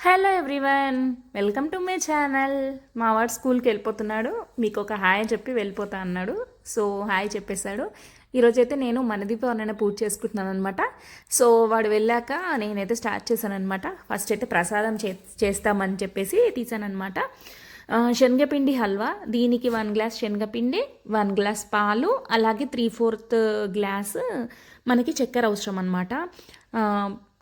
Hello everyone welcome to my channel. మా వాడు స్కూల్కి వెళ్ళిపోతున్నాడు. మీకు ఒక హాయ్ చెప్పి వెళ్ళిపోతా అన్నాడు. సో హాయ్ చెప్పేశాడు. ఈరోజైతే నేను మనదీపం అన్న పూజ చేసుకుంటున్నాను అనమాట సో వాడు వెళ్ళాక నేనైతే స్టార్ట్ చేశానమాట ఫస్ట్ అయితే ప్రసాదం చే చేస్తామని చెప్పేసి తీసానమాట శనగపిండి హల్వా. దీనికి వన్ గ్లాస్ శనగపిండి వన్ గ్లాస్ పాలు అలాగే త్రీ ఫోర్త్ గ్లాస్ మనకి చక్కెర అవసరం అనమాట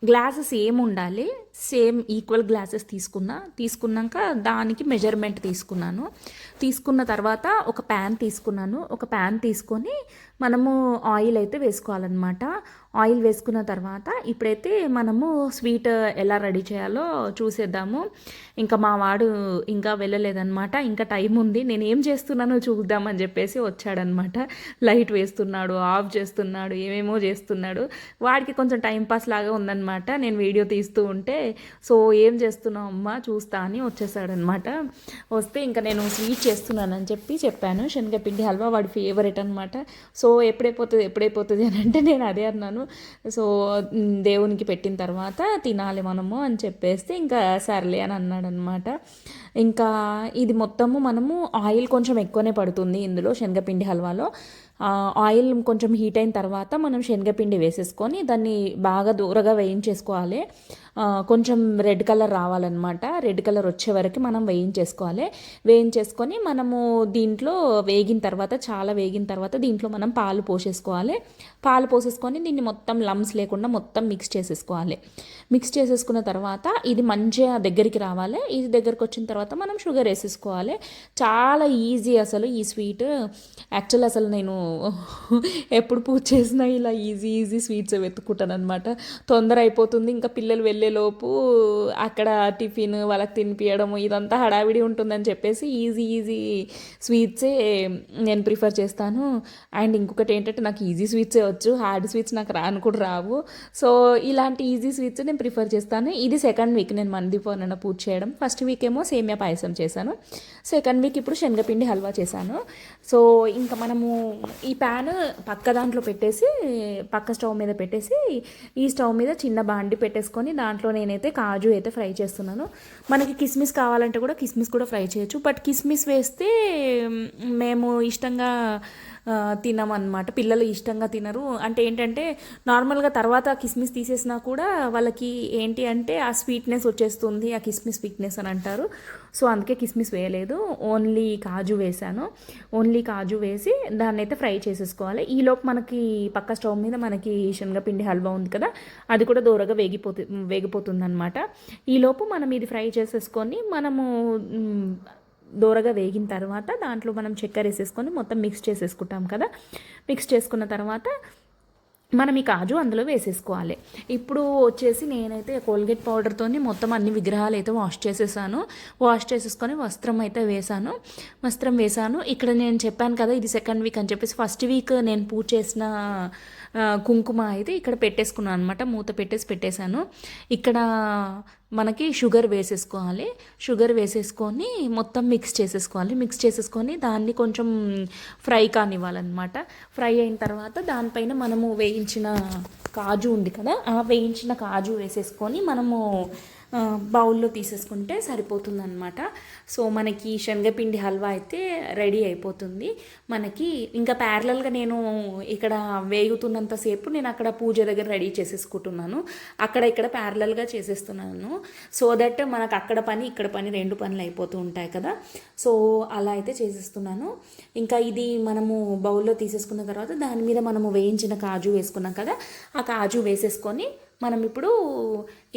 గ్లాసెస్ ఏమి ఉండాలి సేమ్ ఈక్వల్ గ్లాసెస్ తీసుకున్నా. తీసుకున్నాక దానికి మెజర్మెంట్ తీసుకున్నాను. తీసుకున్న తర్వాత ఒక ప్యాన్ తీసుకున్నాను. ఒక ప్యాన్ తీసుకొని మనము ఆయిల్ అయితే వేసుకోవాలన్నమాట. ఆయిల్ వేసుకున్న తర్వాత ఇప్పుడైతే మనము స్వీట్ ఎలా రెడీ చేయాలో చూసేద్దాము. ఇంకా మా వాడు ఇంకా వెళ్ళలేదనమాట ఇంకా టైం ఉంది. నేను ఏం చేస్తున్నానో చూద్దామని చెప్పేసి వచ్చాడనమాట లైట్ వేస్తున్నాడు ఆఫ్ చేస్తున్నాడు ఏమేమో చేస్తున్నాడు. వాడికి కొంచెం టైం పాస్ లాగా ఉందనమాట నేను వీడియో తీస్తూ ఉంటే సో ఏం చేస్తున్నావు అమ్మ? చూస్తా అని వచ్చేసాడనమాట వస్తే ఇంకా నేను స్వీట్ చేస్తున్నానని చెప్పి చెప్పాను. శనగపిండి హల్వా వాడి ఫేవరెట్ అనమాట సో ఎప్పుడైపోతుంది ఎప్పుడైపోతుంది అని అంటే నేను అదే అన్నాను. సో దేవునికి పెట్టిన తర్వాత తినాలి మనము అని చెప్పేస్తే ఇంకా సర్లే అని అన్నాడు అనమాట ఇంకా ఇది మొత్తము మనము ఆయిల్ కొంచెం ఎక్కువనే పడుతుంది ఇందులో శనగపిండి హల్వాలో. ఆయిల్ కొంచెం హీట్ అయిన తర్వాత మనం శనగపిండి వేసేసుకొని దాన్ని బాగా దూరగా వేయించేసుకోవాలి. కొంచెం రెడ్ కలర్ రావాలన్నమాట. రెడ్ కలర్ వచ్చే వరకు మనం వేయించేసుకోవాలి. వేయించేసుకొని మనము దీంట్లో వేగిన తర్వాత చాలా వేగిన తర్వాత దీంట్లో మనం పాలు పోసేసుకోవాలి. పాలు పోసేసుకొని దీన్ని మొత్తం లమ్స్ లేకుండా మొత్తం మిక్స్ చేసేసుకోవాలి. మిక్స్ చేసేసుకున్న తర్వాత ఇది మంచిగా దగ్గరికి రావాలి. ఇది దగ్గరికి వచ్చిన తర్వాత మనం షుగర్ వేసేసుకోవాలి. చాలా ఈజీ అసలు ఈ స్వీట్ యాక్చువల్ అసలు నేను ఎప్పుడు పూజ చేసినా ఇలా ఈజీ ఈజీ స్వీట్స్ వెతుక్కుంటాను అనమాట తొందర అయిపోతుంది. ఇంకా పిల్లలు వెళ్ళేలోపు అక్కడ టిఫిన్ వాళ్ళకి తినిపించడం ఇదంతా హడావిడి ఉంటుందని చెప్పేసి ఈజీ ఈజీ స్వీట్సే నేను ప్రిఫర్ చేస్తాను. అండ్ ఇంకొకటి ఏంటంటే నాకు ఈజీ స్వీట్సే వచ్చు. హార్డ్ స్వీట్స్ నాకు రాను కూడా రావు. సో ఇలాంటి ఈజీ స్వీట్స్ నేను ప్రిఫర్ చేస్తాను. ఇది సెకండ్ వీక్ నేను మందిపోనన్న పూజ చేయడం. ఫస్ట్ వీక్ ఏమో సేమియా పాయసం చేశాను. సెకండ్ వీక్ ఇప్పుడు శనగపిండి హల్వా చేశాను. సో ఇంకా మనము ఈ ప్యాన్ పక్క దాంట్లో పెట్టేసి పక్క స్టవ్ మీద పెట్టేసి ఈ స్టవ్ మీద చిన్న బాండి పెట్టేసుకొని దాంట్లో నేనైతే కాజు అయితే ఫ్రై చేస్తున్నాను. మనకి కిస్మిస్ కావాలంటే కూడా కిస్మిస్ కూడా ఫ్రై చేయొచ్చు. బట్ కిస్మిస్ వేస్తే మేము ఇష్టంగా తినమన్నమాట. పిల్లలు ఇష్టంగా తినరు. అంటే ఏంటంటే నార్మల్గా తర్వాత కిస్మిస్ తీసేసినా కూడా వాళ్ళకి ఏంటి అంటే ఆ స్వీట్నెస్ వచ్చేస్తుంది. ఆ కిస్మిస్ స్వీట్నెస్ అని అంటారు. సో అందుకే కిస్మిస్ వేయలేదు. ఓన్లీ కాజు వేసాను ఓన్లీ కాజు వేసి దాన్ని అయితే ఫ్రై చేసేసుకోవాలి. ఈలోపు మనకి పక్క స్టవ్ మీద మనకి శనగపిండి హల్వా ఉంది కదా అది కూడా దూరగా వేగిపోతు వేగిపోతుంది అనమాట ఈలోపు మనం ఇది ఫ్రై చేసేసుకొని మనము దూరగా వేగిన తర్వాత దాంట్లో మనం చక్కెర వేసేసుకొని మొత్తం మిక్స్ చేసేసుకుంటాం కదా. మిక్స్ చేసుకున్న తర్వాత మనం ఈ కాజు అందులో వేసేసుకోవాలి. ఇప్పుడు వచ్చేసి నేనైతే కోల్గేట్ పౌడర్తో మొత్తం అన్ని విగ్రహాలు అయితే వాష్ చేసేసాను. వాష్ చేసేసుకొని వస్త్రం అయితే వేసాను. వస్త్రం వేసాను. ఇక్కడ నేను చెప్పాను కదా ఇది సెకండ్ వీక్ అని చెప్పేసి ఫస్ట్ వీక్ నేను పూజ చేసిన కుంకుమ అయితే ఇక్కడ పెట్టేసుకున్నాను అనమాట మూత పెట్టేసి పెట్టేశాను. ఇక్కడ మనకి షుగర్ వేసేసుకోవాలి. షుగర్ వేసేసుకొని మొత్తం మిక్స్ చేసేసుకోవాలి. మిక్స్ చేసేసుకొని దాన్ని కొంచెం ఫ్రై కానివ్వాలన్నమాట. ఫ్రై అయిన తర్వాత దానిపైన మనము వేయించిన కాజు ఉంది కదా ఆ వేయించిన కాజు వేసేసుకొని మనము బౌల్లో తీసేసుకుంటే సరిపోతుందన్నమాట. సో మనకి శనగపిండి హల్వా అయితే రెడీ అయిపోతుంది. మనకి ఇంకా ప్యారలల్గా నేను ఇక్కడ వేగుతున్నంతసేపు నేను అక్కడ పూజ దగ్గర రెడీ చేసేసుకుంటున్నాను. అక్కడ ఇక్కడ ప్యారలల్గా చేసేస్తున్నాను. సో దట్ మనకు అక్కడ పని ఇక్కడ పని రెండు పనులు అయిపోతూ ఉంటాయి కదా. సో అలా అయితే చేసేస్తున్నాను. ఇంకా ఇది మనము బౌల్లో తీసేసుకున్న తర్వాత దాని మీద మనము వేయించిన కాజు వేసుకున్నాం కదా ఆ కాజు వేసేసుకొని మనం ఇప్పుడు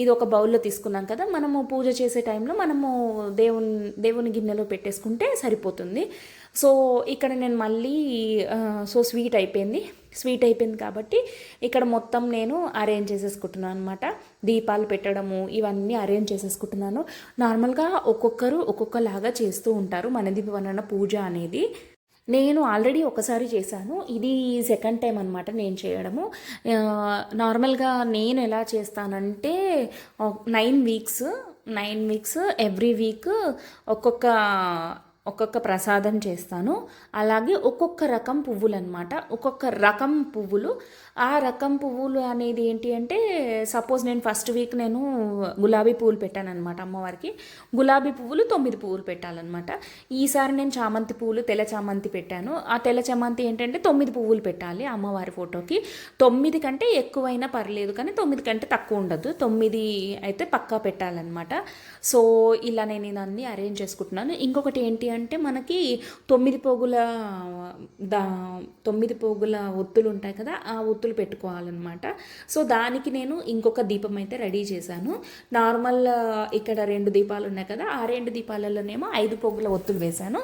ఇది ఒక బౌల్లో తీసుకున్నాం కదా మనము పూజ చేసే టైంలో మనము దేవుని దేవుని గిన్నెలో పెట్టేసుకుంటే సరిపోతుంది. సో ఇక్కడ నేను మళ్ళీ సో స్వీట్ అయిపోయింది. స్వీట్ అయిపోయింది కాబట్టి ఇక్కడ మొత్తం నేను అరేంజ్ చేసేసుకుంటున్నాను అనమాట దీపాలు పెట్టడము ఇవన్నీ అరేంజ్ చేసేసుకుంటున్నాను. నార్మల్గా ఒక్కొక్కరు ఒక్కొక్కలాగా చేస్తూ ఉంటారు. మనది దీపవన పూజ అనేది. నేను ఆల్రెడీ ఒకసారి చేశాను. ఇది సెకండ్ టైం అనమాట నేను చేయడము. నార్మల్గా నేను ఎలా చేస్తానంటే nine weeks nine weeks every week ఒక్కొక్క ఒక్కొక్క ప్రసాదం చేస్తాను. అలాగే ఒక్కొక్క రకం పువ్వులు అనమాట ఒక్కొక్క రకం పువ్వులు ఆ రకం పువ్వులు అనేది ఏంటి అంటే సపోజ్ నేను ఫస్ట్ వీక్ నేను గులాబీ పువ్వులు పెట్టాను అనమాట అమ్మవారికి. గులాబీ పువ్వులు తొమ్మిది పువ్వులు పెట్టాలన్నమాట. ఈసారి నేను చామంతి పువ్వులు తెల్ల చామంతి పెట్టాను. ఆ తెల్ల చామంతి ఏంటంటే తొమ్మిది పువ్వులు పెట్టాలి అమ్మవారి ఫోటోకి. తొమ్మిది కంటే ఎక్కువైనా పర్లేదు కానీ తొమ్మిది కంటే తక్కువ ఉండదు. తొమ్మిది అయితే పక్కా పెట్టాలన్నమాట. సో ఇలా నేను ఇదన్నీ అరేంజ్ చేసుకుంటున్నాను. ఇంకొకటి ఏంటి అంటే మనకి తొమ్మిది పోగుల దా తొమ్మిది పోగుల ఒత్తులు ఉంటాయి కదా ఆ ఒత్తులు పెట్టుకోవాలన్నమాట. సో దానికి నేను ఇంకొక దీపం అయితే రెడీ చేశాను. నార్మల్ ఇక్కడ రెండు దీపాలు ఉన్నాయి కదా ఆ రెండు దీపాలలోనేమో ఐదు పొగుల ఒత్తులు వేశాను.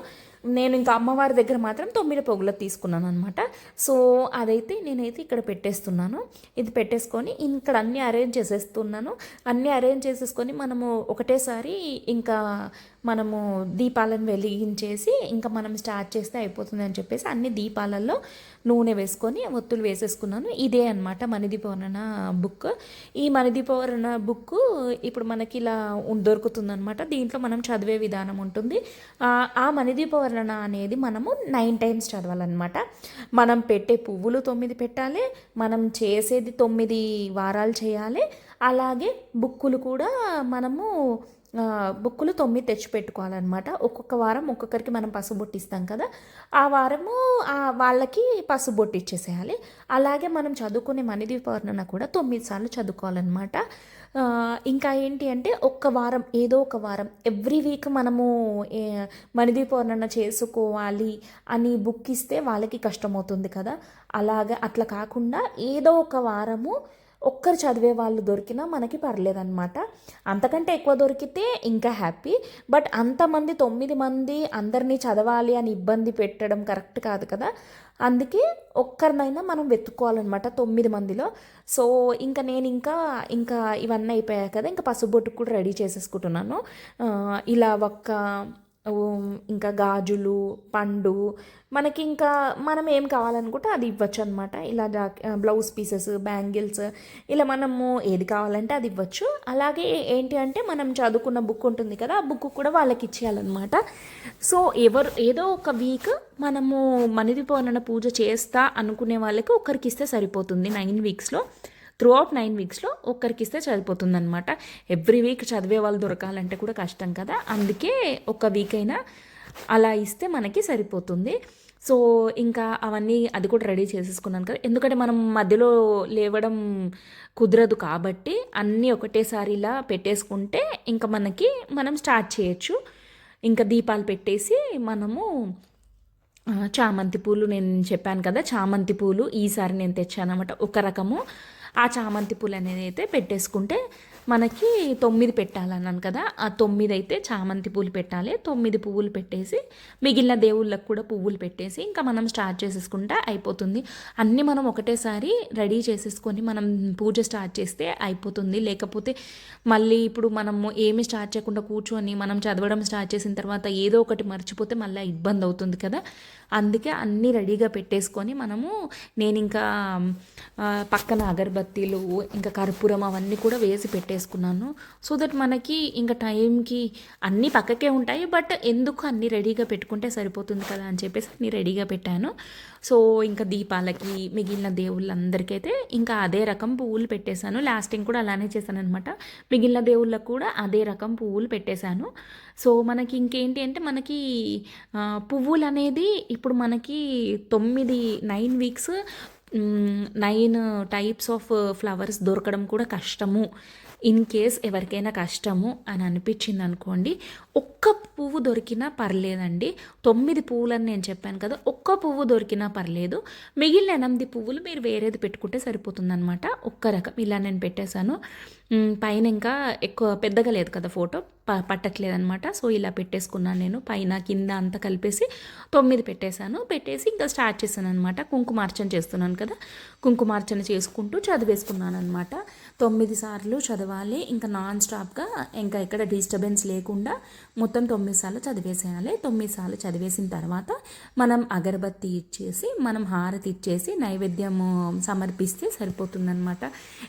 నేను ఇంకా అమ్మవారి దగ్గర మాత్రం తొమ్మిది పొగులు తీసుకున్నాను అనమాట సో అదైతే నేనైతే ఇక్కడ పెట్టేస్తున్నాను. ఇది పెట్టేసుకొని ఇక్కడ అన్నీ అరేంజ్ చేసేస్తున్నాను. అన్నీ అరేంజ్ చేసేసుకొని మనము ఒకటేసారి ఇంకా మనము దీపాలను వెలిగించేసి ఇంకా మనం స్టార్ట్ చేస్తే అయిపోతుంది అని చెప్పేసి అన్ని దీపాలలో నూనె వేసుకొని ఒత్తులు వేసేసుకున్నాను. ఇదే అనమాట మణిదీపవర్ణ బుక్. ఈ మణిదీపవర్ణ బుక్ ఇప్పుడు మనకి ఇలా దొరుకుతుంది అనమాట దీంట్లో మనం చదివే విధానం ఉంటుంది. ఆ, ఆ మణిదీపవర్ణ అనేది మనము నైన్ టైమ్స్ చదవాలన్నమాట. మనం పెట్టే పువ్వులు తొమ్మిది పెట్టాలి. మనం చేసేది తొమ్మిది వారాలు చేయాలి. అలాగే బుక్కులు కూడా మనము బుక్కులు తొమ్మిది తెచ్చి పెట్టుకోవాలన్నమాట ఒక్కొక్క వారం ఒక్కొక్కరికి మనం పసుబొట్టిస్తాం కదా. ఆ వారము వాళ్ళకి పసుబొట్టి ఇచ్చేసేయాలి. అలాగే మనం చదువుకునే మనిది పౌర్ణన కూడా తొమ్మిది సార్లు చదువుకోవాలన్నమాట. ఇంకా ఏంటి అంటే ఒక్క వారం ఏదో ఒక వారం ఎవ్రీ వీక్ మనము ఏ- మనిది చేసుకోవాలి అని బుక్ ఇస్తే వాళ్ళకి కష్టమవుతుంది కదా. అలాగే అట్లా కాకుండా ఏదో ఒక వారము ఒక్కరు చదివే వాళ్ళు దొరికినా మనకి పర్లేదన్నమాట. అంతకంటే ఎక్కువ దొరికితే ఇంకా హ్యాపీ. బట్ అంతమంది తొమ్మిది మంది అందరినీ చదవాలి అని ఇబ్బంది పెట్టడం కరెక్ట్ కాదు కదా. అందుకే ఒక్కరినైనా మనం వెతుక్కోవాలన్నమాట తొమ్మిది మందిలో. సో ఇంకా నేను ఇంకా ఇంకా ఇవన్నీ అయిపోయాయి కదా. ఇంకా పసుబొట్టుకు కూడా రెడీ చేసేసుకుంటున్నాను. ఇలా ఒక్క ఇంకా గాజులు పండు మనకి ఇంకా మనం ఏం కావాలనుకుంటే అది ఇవ్వచ్చు అనమాట ఇలా బ్లౌజ్ పీసెస్ బ్యాంగిల్స్ ఇలా మనము ఏది కావాలంటే అది ఇవ్వచ్చు. అలాగే ఏంటి అంటే మనం చదువుకున్న బుక్ ఉంటుంది కదా ఆ బుక్ కూడా వాళ్ళకి ఇచ్చేయాలన్నమాట. సో ఎవరు ఏదో ఒక వీక్ మనము మనిది పూజ చేస్తా అనుకునే వాళ్ళకి ఒకరికి ఇస్తే సరిపోతుంది నైన్ వీక్స్లో. త్రూ అవుట్ నైన్ వీక్స్లో ఒక్కరికి ఇస్తే సరిపోతుంది ఎవ్రీ వీక్ చదివే వాళ్ళు దొరకాలంటే కూడా కష్టం కదా. అందుకే ఒక వీక్ అయినా అలా ఇస్తే మనకి సరిపోతుంది. సో ఇంకా అవన్నీ అది కూడా రెడీ చేసేసుకున్నాను కదా. ఎందుకంటే మనం మధ్యలో లేవడం కుదరదు కాబట్టి అన్నీ ఒకటేసారి ఇలా పెట్టేసుకుంటే ఇంకా మనకి మనం స్టార్ట్ చేయొచ్చు. ఇంకా దీపాలు పెట్టేసి మనము చామంతి పూలు నేను చెప్పాను కదా. చామంతి పూలు ఈసారి నేను తెచ్చాను అనమాట ఒక రకము. ఆ చామంతి పూలు అనేది అయితే పెట్టేసుకుంటే మనకి తొమ్మిది పెట్టాలన్నాను కదా ఆ తొమ్మిది అయితే చామంతి పూలు పెట్టాలి. తొమ్మిది పువ్వులు పెట్టేసి మిగిలిన దేవుళ్ళకు కూడా పువ్వులు పెట్టేసి ఇంకా మనం స్టార్ట్ చేసేసుకుంటే అయిపోతుంది. అన్నీ మనం ఒకటేసారి రెడీ చేసేసుకొని మనం పూజ స్టార్ట్ చేస్తే అయిపోతుంది. లేకపోతే మళ్ళీ ఇప్పుడు మనము ఏమి స్టార్ట్ చేయకుండా కూర్చొని మనం చదవడం స్టార్ట్ చేసిన తర్వాత ఏదో ఒకటి మర్చిపోతే మళ్ళీ ఇబ్బంది అవుతుంది కదా. అందుకే అన్నీ రెడీగా పెట్టేసుకొని మనము నేను ఇంకా పక్కన అగరబత్తి అగరబత్తీలు ఇంకా కర్పూరం అవన్నీ కూడా వేసి పెట్టేసుకున్నాను. సో దట్ మనకి ఇంకా టైంకి అన్నీ పక్కకే ఉంటాయి బట్ ఎందుకు అన్నీ రెడీగా పెట్టుకుంటే సరిపోతుంది కదా అని చెప్పేసి అన్నీ రెడీగా పెట్టాను. సో ఇంకా దీపాలకి మిగిలిన దేవుళ్ళందరికైతే ఇంకా అదే రకం పువ్వులు పెట్టేశాను. లాస్టింగ్ కూడా అలానే చేశాను అనమాట మిగిలిన దేవుళ్ళకు కూడా అదే రకం పువ్వులు పెట్టేశాను. సో మనకి ఇంకేంటి అంటే మనకి పువ్వులు అనేది ఇప్పుడు మనకి తొమ్మిది nine weeks nine types of flowers దొరకడం కూడా కష్టము. ఇన్ కేస్ ఎవరికైనా కష్టము అని అనిపించింది అనుకోండి ఒక్క పువ్వు దొరికినా పర్లేదండి. తొమ్మిది పువ్వులని నేను చెప్పాను కదా ఒక్క పువ్వు దొరికినా పర్లేదు. మిగిలిన ఎనిమిది పువ్వులు మీరు వేరేది పెట్టుకుంటే సరిపోతుందనమాట ఒక్క రకం. ఇలా నేను పెట్టేశాను. పైన ఇంకా ఎక్కువ పెద్దగా లేదు కదా ఫోటో ప పట్టట్లేదనమాట సో ఇలా పెట్టేసుకున్నాను నేను. పైన కింద అంతా కలిపేసి తొమ్మిది పెట్టేశాను. పెట్టేసి ఇంకా స్టార్ట్ చేశాను అనమాట కుంకుమార్చన చేస్తున్నాను కదా కుంకుమార్చన చేసుకుంటూ చదివేసుకున్నాను అనమాట తొమ్మిది సార్లు చదవాలి. ఇంకా నాన్ స్టాప్గా ఇంకా ఎక్కడ డిస్టర్బెన్స్ లేకుండా మొత్తం తొమ్మిది సార్లు చదివేసేయాలి. తొమ్మిది సార్లు చదివేసిన తర్వాత మనం అగరబత్తి ఇచ్చేసి మనం హారతి ఇచ్చేసి నైవేద్యము సమర్పిస్తే సరిపోతుందన్నమాట.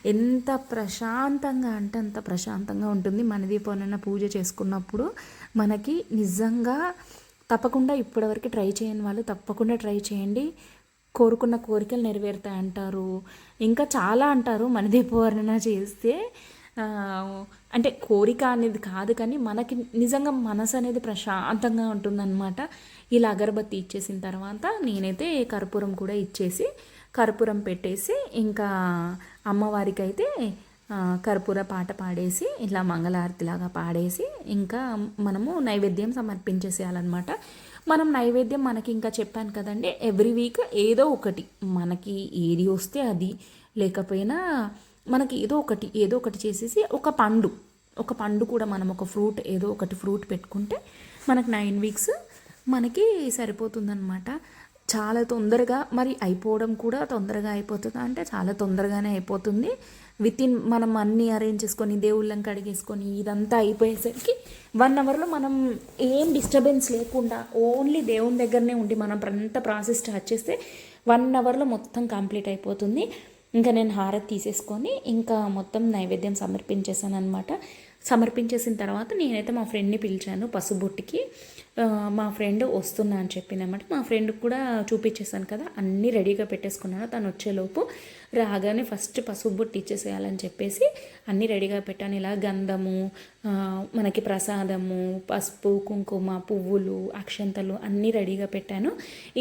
ఎంత ప్రశాంతంగా అంటే అంత ప్రశాంతంగా ఉంటుంది. మనది పొన్న పూజ చేసుకున్నప్పుడు మనకి నిజంగా తప్పకుండా ఇప్పటివరకు ట్రై చేయని వాళ్ళు తప్పకుండా ట్రై చేయండి. కోరుకున్న కోరికలు నెరవేరుతాయి అంటారు. ఇంకా చాలా అంటారు మనదీపవర్ణన చేస్తే. అంటే కోరిక అనేది కాదు కానీ మనకి నిజంగా మనసు అనేది ప్రశాంతంగా ఉంటుందన్నమాట. ఇలా అగరబత్తి ఇచ్చేసిన తర్వాత నేనైతే కర్పూరం కూడా ఇచ్చేసి కర్పూరం పెట్టేసి ఇంకా అమ్మవారికి అయితే కర్పూర పాట పాడేసి ఇలా మంగళారతిలాగా పాడేసి ఇంకా మనము నైవేద్యం సమర్పించేసేయాలన్నమాట. మనం నైవేద్యం మనకి ఇంకా చెప్పాను కదండి ఎవ్రీ వీక్ ఏదో ఒకటి. మనకి ఏది వస్తే అది. లేకపోయినా మనకి ఏదో ఒకటి ఏదో ఒకటి చేసేసి ఒక పండు ఒక పండు కూడా మనం ఒక ఫ్రూట్ ఏదో ఒకటి ఫ్రూట్ పెట్టుకుంటే మనకు నైన్ వీక్స్ మనకి సరిపోతుందన్నమాట. చాలా తొందరగా మరి అయిపోవడం కూడా తొందరగా అయిపోతుంది. అంటే చాలా తొందరగానే అయిపోతుంది. విత్ ఇన్ మనం అన్నీ అరేంజ్ చేసుకొని దేవుళ్ళని కడిగేసుకొని ఇదంతా అయిపోయేసరికి వన్ అవర్లో మనం ఏం డిస్టర్బెన్స్ లేకుండా ఓన్లీ దేవుని దగ్గరనే ఉండి మనం అంత ప్రాసెస్ స్టార్ట్ చేస్తే వన్ అవర్లో మొత్తం కంప్లీట్ అయిపోతుంది. ఇంకా నేను హారతి తీసేసుకొని ఇంకా మొత్తం నైవేద్యం సమర్పించేసాను అనమాట సమర్పించేసిన తర్వాత నేనైతే మా ఫ్రెండ్ని పిలిచాను పసుబొట్టికి. మా ఫ్రెండ్ వస్తున్నా అని చెప్పిందన్నమాట మా ఫ్రెండ్కి కూడా చూపించేశాను కదా అన్నీ రెడీగా పెట్టేసుకున్నాను. తను వచ్చేలోపు రాగానే ఫస్ట్ పసుపు బొట్టు ఇచ్చేసేయాలని చెప్పేసి అన్నీ రెడీగా పెట్టాను. ఇలా గంధము మనకి ప్రసాదము పసుపు కుంకుమ పువ్వులు అక్షంతలు అన్నీ రెడీగా పెట్టాను.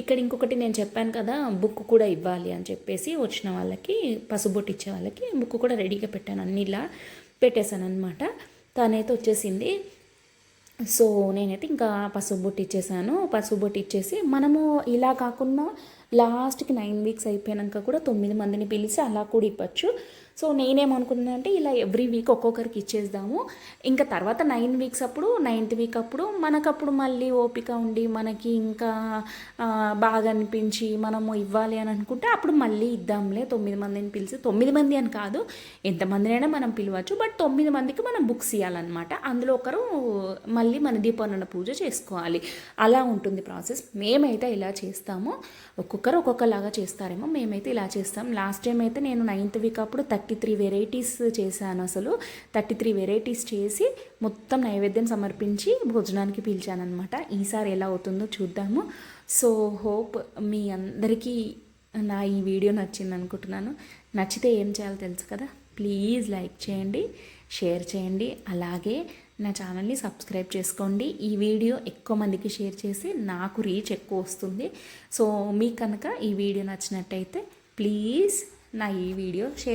ఇక్కడ ఇంకొకటి నేను చెప్పాను కదా బుక్ కూడా ఇవ్వాలి అని చెప్పేసి వచ్చిన వాళ్ళకి పసుబొట్టు ఇచ్చే వాళ్ళకి బుక్ కూడా రెడీగా పెట్టాను. అన్ని ఇలా పెట్టేశాను అనమాట తనైతే వచ్చేసింది సో నేనైతే ఇంకా పసుపు బొట్టు ఇచ్చేసాను. పసుపు బొట్టు ఇచ్చేసి మనము ఇలా కాకుండా లాస్ట్కి నైన్ వీక్స్ అయిపోయాక కూడా తొమ్మిది మందిని పిలిచి అలా కూడా ఇవ్వచ్చు. సో నేనేమనుకున్నాను అంటే ఇలా ఎవ్రీ వీక్ ఒక్కొక్కరికి ఇచ్చేద్దాము. ఇంకా తర్వాత నైన్ వీక్స్ అప్పుడు నైన్త్ వీక్ అప్పుడు మనకప్పుడు మళ్ళీ ఓపిక ఉండి మనకి ఇంకా బాగా అనిపించి మనము ఇవ్వాలి అని అనుకుంటే అప్పుడు మళ్ళీ ఇద్దాంలే. తొమ్మిది మందిని పిలిచి తొమ్మిది మంది అని కాదు ఎంతమందినైనా మనం పిలవచ్చు. బట్ తొమ్మిది మందికి మనం బుక్స్ ఇవ్వాలన్నమాట అందులో ఒకరు మళ్ళీ మన దీపావళి పూజ చేసుకోవాలి. అలా ఉంటుంది ప్రాసెస్. మేమైతే ఇలా చేస్తాము. ఒక్కొక్కరు ఒక్కొక్కలాగా చేస్తారేమో మేమైతే ఇలా చేస్తాం. లాస్ట్ టైం అయితే నేను నైన్త్ వీక్ అప్పుడు థర్టీ థర్టీ త్రీ వెరైటీస్ చేశాను అసలు. థర్టీ త్రీ వెరైటీస్ చేసి మొత్తం నైవేద్యం సమర్పించి భోజనానికి పిలిచాను అనమాట ఈసారి ఎలా అవుతుందో చూద్దాము. సో హోప్ మీ అందరికీ నా ఈ వీడియో నచ్చింది అనుకుంటున్నాను. నచ్చితే ఏం చేయాలో తెలుసు కదా? ప్లీజ్ లైక్ చేయండి షేర్ చేయండి. అలాగే నా ఛానల్ని సబ్స్క్రైబ్ చేసుకోండి. ఈ వీడియో ఎక్కువ మందికి షేర్ చేసి నాకు రీచ్ ఎక్కువ వస్తుంది. సో మీకు కనుక ఈ వీడియో నచ్చినట్టయితే ప్లీజ్ నా ఈ వీడియో షేర్